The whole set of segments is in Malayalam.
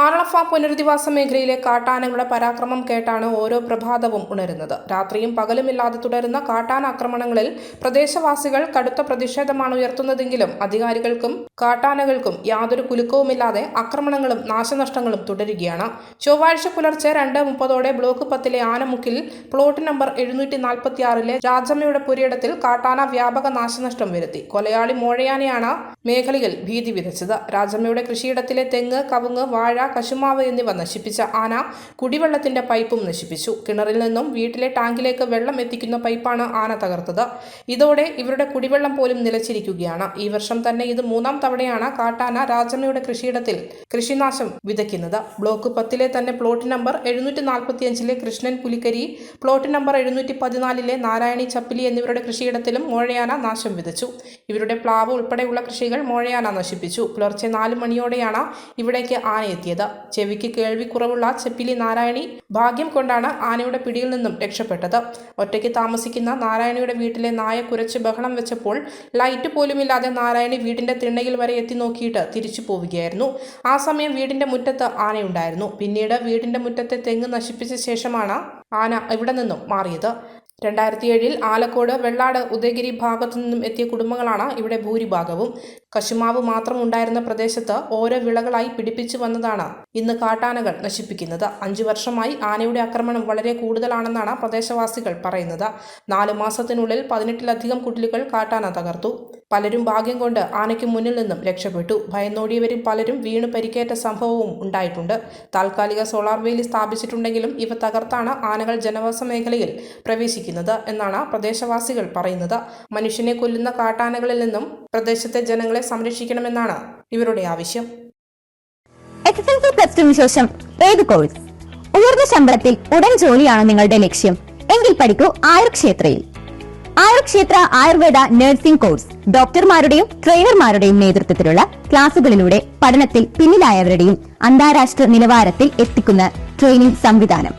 ആറളഫ പുനരധിവാസ മേഖലയിലെ കാട്ടാനകളുടെ പരാക്രമം കേട്ടാണ് ഓരോ പ്രഭാതവും ഉണരുന്നത്. രാത്രിയും പകലുമില്ലാതെ തുടരുന്ന കാട്ടാന ആക്രമണങ്ങളിൽ പ്രദേശവാസികൾ കടുത്ത പ്രതിഷേധമാണ് ഉയർത്തുന്നതെങ്കിലും അധികാരികൾക്കും കാട്ടാനകൾക്കും യാതൊരു കുലുക്കവുമില്ലാതെ ആക്രമണങ്ങളും നാശനഷ്ടങ്ങളും തുടരുകയാണ്. ചൊവ്വാഴ്ച പുലർച്ചെ രണ്ട് മുപ്പതോടെ ബ്ലോക്ക് പത്തിലെ ആനമുക്കിൽ പ്ലോട്ട് നമ്പർ എഴുന്നൂറ്റി നാൽപ്പത്തിയാറിലെ രാജമ്മയുടെ പുരയിടത്തിൽ കാട്ടാന വ്യാപക നാശനഷ്ടം വരുത്തി. കൊലയാളി മോഴയാനെയാണ് മേഖലയിൽ ഭീതി വിതച്ചത്. രാജമ്മയുടെ കൃഷിയിടത്തിലെ തെങ്ങ് കവുങ്ങ് വാഴ കശുമാവ് എന്നിവ നശിപ്പിച്ച ആന കുടിവെള്ളത്തിന്റെ പൈപ്പും നശിപ്പിച്ചു. കിണറിൽ നിന്നും വീട്ടിലെ ടാങ്കിലേക്ക് വെള്ളം എത്തിക്കുന്ന പൈപ്പാണ് ആന തകർത്തത്. ഇതോടെ ഇവരുടെ കുടിവെള്ളം പോലും നിലച്ചിരിക്കുകയാണ്. ഈ വർഷം തന്നെ ഇത് മൂന്നാം തവണയാണ് കാട്ടാന രാജമ്മയുടെ കൃഷിയിടത്തിൽ കൃഷിനാശം വിതയ്ക്കുന്നത്. ബ്ലോക്ക് പത്തിലെ തന്നെ പ്ലോട്ട് നമ്പർ എഴുന്നൂറ്റി നാൽപ്പത്തിയഞ്ചിലെ കൃഷ്ണൻ പുലിക്കരി പ്ലോട്ട് നമ്പർ എഴുന്നൂറ്റി പതിനാലിലെ നാരായണി ചപ്പിലി എന്നിവരുടെ കൃഷിയിടത്തിലും മോഴയാന നാശം വിതച്ചു. ഇവരുടെ പ്ലാവ് ഉൾപ്പെടെയുള്ള കൃഷികൾ മോഴയാന നശിപ്പിച്ചു. പുലർച്ചെ നാല് മണിയോടെയാണ് ഇവിടേക്ക് ആന എത്തിയത്. ചെവിക്ക് കേൾവിക്കുറവുള്ള ചെപ്പിലി നാരായണി ഭാഗ്യം കൊണ്ടാണ് ആനയുടെ പിടിയിൽ നിന്നും രക്ഷപ്പെട്ടത്. ഒറ്റയ്ക്ക് താമസിക്കുന്ന നാരായണിയുടെ വീട്ടിലെ നായ കുരച്ച് ബഹളം വെച്ചപ്പോൾ ലൈറ്റ് പോലുമില്ലാതെ നാരായണി വീടിന്റെ തിണ്ണയിൽ വരെ എത്തി നോക്കിയിട്ട് തിരിച്ചു പോവുകയായിരുന്നു. ആ സമയം വീടിന്റെ മുറ്റത്ത് ആനയുണ്ടായിരുന്നു. പിന്നീട് വീടിന്റെ മുറ്റത്തെ തെങ്ങ് നശിപ്പിച്ച ശേഷമാണ് ആന ഇവിടെ നിന്നും മാറിയത്. രണ്ടായിരത്തി ഏഴിൽ ആലക്കോട് വെള്ളാട് ഉദയഗിരി ഭാഗത്തു നിന്നും എത്തിയ കുടുംബങ്ങളാണ് ഇവിടെ ഭൂരിഭാഗവും. കശുമാവ് മാത്രം ഉണ്ടായിരുന്ന പ്രദേശത്ത് ഓരോ വിളകളായി പിടിപ്പിച്ചു വന്നതാണ് ഇന്ന് കാട്ടാനകൾ നശിപ്പിക്കുന്നത്. അഞ്ചു വർഷമായി ആനയുടെ ആക്രമണം വളരെ കൂടുതലാണെന്നാണ് പ്രദേശവാസികൾ പറയുന്നത്. നാലു മാസത്തിനുള്ളിൽ പതിനെട്ടിലധികം കുട്ടികൾ കാട്ടാന തകർത്തു. പലരും ഭാഗ്യം കൊണ്ട് ആനയ്ക്ക് മുന്നിൽ നിന്നും രക്ഷപ്പെട്ടു. ഭയന്നോടിയവരിൽ പലരും വീണ് പരിക്കേറ്റ സംഭവവും ഉണ്ടായിട്ടുണ്ട്. താൽക്കാലിക സോളാർ വേലി സ്ഥാപിച്ചിട്ടുണ്ടെങ്കിലും ഇവ തകർത്താണ് ആനകൾ ജനവാസ മേഖലയിൽ പ്രവേശിക്കുന്നത് എന്നാണ് പ്രദേശവാസികൾ പറയുന്നത്. മനുഷ്യനെ കൊല്ലുന്ന കാട്ടാനകളിൽ നിന്നും പ്രദേശത്തെ ജനങ്ങളെ സംരക്ഷിക്കണമെന്നാണ് ഇവരുടെ ആവശ്യം. ശേഷം ഏത് കോഴ്സ് ഉയർന്ന ശമ്പളത്തിൽ ഉടൻ ജോലിയാണ് നിങ്ങളുടെ ലക്ഷ്യം. എങ്കിൽ പഠിക്കൂ ആയുർ ക്ഷേത്രയിൽ ആയുർ ക്ഷേത്ര ആയുർവേദ നഴ്സിംഗ് കോഴ്സ് ഡോക്ടർമാരുടെയും ട്രെയിനർമാരുടെയും നേതൃത്വത്തിലുള്ള ക്ലാസുകളിലൂടെ പഠനത്തിൽ പിന്നിലായവരുടെയും അന്താരാഷ്ട്ര നിലവാരത്തിൽ എത്തിക്കുന്ന ട്രെയിനിംഗ് സംവിധാനം.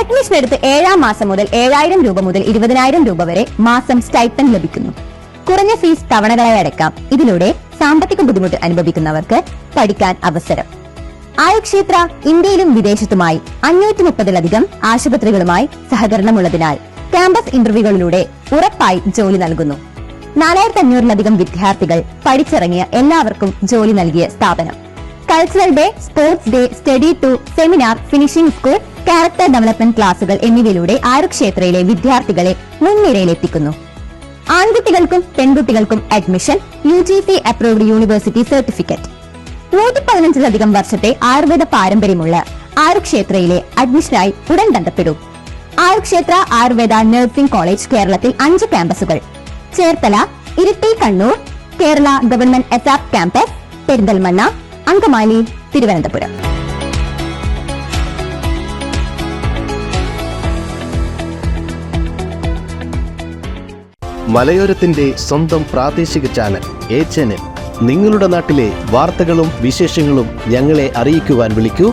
അഡ്മിഷൻ എടുത്ത് ഏഴാം മാസം മുതൽ ഏഴായിരം രൂപ മുതൽ ഇരുപതിനായിരം രൂപ വരെ മാസം സ്റ്റൈപ്പൻ ലഭിക്കുന്നു. കുറഞ്ഞ ഫീസ് തവണകളായി അടക്കാം. ഇതിലൂടെ സാമ്പത്തിക ബുദ്ധിമുട്ട് അനുഭവിക്കുന്നവർക്ക് പഠിക്കാൻ അവസരം. ആയുക്ഷേത്ര ഇന്ത്യയിലും വിദേശത്തുമായി അഞ്ഞൂറ്റി മുപ്പതിലധികം ആശുപത്രികളുമായി സഹകരണമുള്ളതിനാൽ ക്യാമ്പസ് ഇന്റർവ്യൂകളിലൂടെ ഉറപ്പായി ജോലി നൽകുന്നു. നാലായിരത്തി അഞ്ഞൂറിലധികം വിദ്യാർത്ഥികൾ പഠിച്ചിറങ്ങിയ എല്ലാവർക്കും ജോലി നൽകിയ സ്ഥാപനം. Cultural day sports day study tour seminar finishing school character development ക്ലാസുകൾ എന്നിവയിലൂടെ ആയുർക്ഷേത്രയിലെ വിദ്യാർത്ഥികളെ മുൻനിരയിലെത്തിക്കുന്നു. ആൺകുട്ടികൾക്കും പെൺകുട്ടികൾക്കും admission U G C approved university certificate നൂറ്റി പതിനഞ്ചിലധികം വർഷത്തെ ആയുർവേദ പാരമ്പര്യമുള്ള ആയുർക്ഷേത്രയിലെ അഡ്മിഷനായി ഉടൻ ബന്ധപ്പെടൂ. ആയുർക്ഷേത്ര ആയുർവേദ നഴ്സിംഗ് കോളേജ് കേരളത്തിൽ അഞ്ച് ക്യാമ്പസുകൾ. Cherthala Iritty Kannur Kerala government S R campus Perinthalmanna Angamaly Thiruvananthapuram. മലയോരത്തിന്റെ സ്വന്തം പ്രാദേശിക ചാനൽ എ ചാനൽ. നിങ്ങളുടെ നാട്ടിലെ വാർത്തകളും വിശേഷങ്ങളും ഞങ്ങളെ അറിയിക്കുവാൻ വിളിക്കൂ.